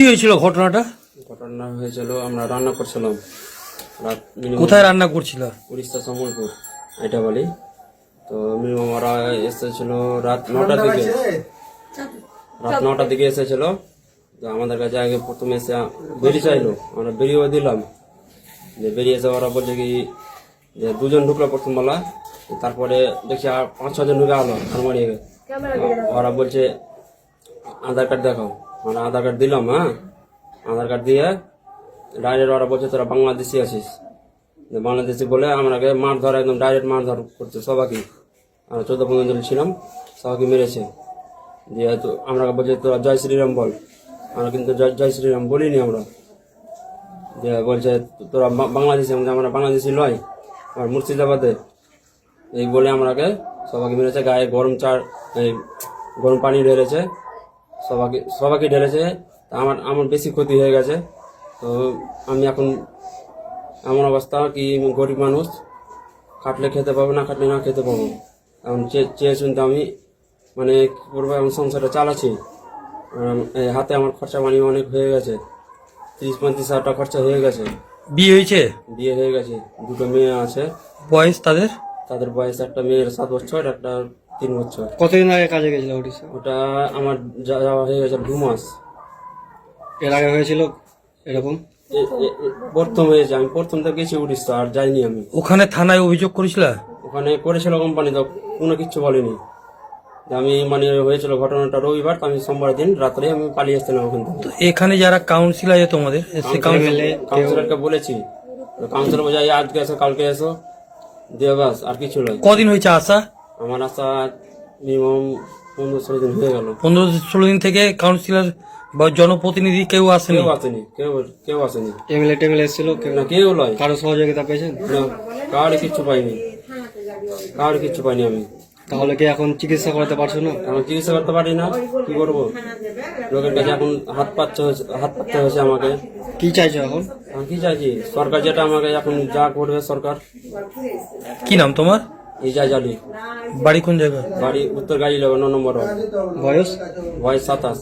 কি হয়েছিল ঘটনাটা? ঘটনা হয়েছিল আমরা রান্না করছিলাম। রাত minimum কোথায় রান্না করছিল? উড়িষ্যা সম্বলপুর এটা বলি তো মিনিমাম ওরা এসেছিল রাত নটার দিকে। রাত নটার দিকে এসেছিল। তো আমাদের কাছে আগে প্রথমে এসে বেরিয়ে চাইলো। আমরা বেরিয়েও দিলাম। যে বেরিয়ে এসে ওরা বলছে কি যে দুজন ঢুকলো প্রথম বেলা তারপরে দেখছি আর পাঁচ ছজন ঢুকে আলো আলমারি ওরা বলছে আধার কার্ড দেখাও। আমরা আধার কার্ড দিলাম হ্যাঁ? আধার কার্ড দিয়ে ডাইরেক্ট ওরা বলছে, তোরা বাংলাদেশি আছিস। বাংলাদেশি বলে আমাকে মার ধর একদম ডাইরেক্ট মার ধর করছে সবাইকে। আমরা চোদ্দ পনেরো জন ছিলাম, সবাইকে মেরেছে। দিয়ে তো আমরা বলছে, তোরা জয় শ্রীরাম বল। আমরা কিন্তু জয় জয় শ্রীরাম বলিনি আমরা। দিয়ে বলছে, তোরা বাংলাদেশি আমরা আমরা বাংলাদেশি নয় আর মুর্শিদাবাদে। এই বলে আমরাকে সবাইকে মেরেছে, গায়ে গরম চার, এই গরম পানি ঢেলেছে সবাইকে সবাইকে ঢেলেছে। তা আমার আমার বেশি ক্ষতি হয়ে গেছে। তো আমি এখন এমন অবস্থা কি গরিব মানুষ খাটলে খেতে পাবো না খাটলে না খেতে পাবো। এখন চেয়ে শুনতে আমি মানে কি করব এখন সংসারটা চালাচ্ছি। হাতে আমার খরচা পানি অনেক হয়ে গেছে। তিরিশ পঁয়ত্রিশ হাজার টাকা খরচা হয়ে গেছে। বিয়ে হয়েছে? বিয়ে হয়ে গেছে। দুটো মেয়ে আছে। বয়স তাদের? তাদের বয়স একটা মেয়ের সাত বছর একটা তিন বছর। কতদিন আগে কাজে গেছিল উড়িষ্যা ওটা আমার যা- যাওয়া হয়ে গেছে দু মাস। এর আগে হয়েছিল এরকম? প্রথম হয়েছে। আমি প্রথম তো গেছি উড়িষ্যা আর যাইনি আমি। ওখানে থানায় অভিযোগ করেছিল? ওখানে করেছিল কোম্পানি তো কোনো কিচ্ছু বলেনি। আমি মানে হয়েছিল ঘটনাটা রবিবার তো আমি সোমবার দিন রাত্রে আমি পালিয়ে এসেছিলাম ওখান থেকে। এখানে যারা কাউন্সিল আছে তোমাদের কাউন্সিলরকে বলেছি। কাউন্সিলর বলে "এই আজকে এসো কালকে এসো। দিয়ে বাস আর কিছু নয়। কদিন হয়েছে আসা? আমার আসা মিনিমাম পনেরো ষোলো দিন হয়ে গেল। পনেরো ষোলো দিন থেকে কাউন্সিলর বা জনপ্রতিনিধি কেউ আসেনি? কেউ আসেনি কেউ কেউ আসেনি। এমএলএ টেমএলএ এসেছিল কেউ না কেউ নয়। কারও সহযোগিতা পেয়েছেন? না কার কিছু পাইনি। কার কিছু পাইনি আমি। তাহলে কি এখন চিকিৎসা করাতে পারছ না? এখন চিকিৎসা করতে পারি না কি করব? লোকের কাছে এখন হাত পাচ্ছে হাত পাততে হয়েছে আমাকে। কি চাইছো এখন? আমি কি চাইছি? সরকার যেটা আমাকে এখন যা করবে সরকার। কি নাম তোমার? এই যা বাড়ি কোন জায়গা? বাড়ি উত্তর গাড়ি নেবে ন নম্বর। বয়স? বয়স সাতাশ।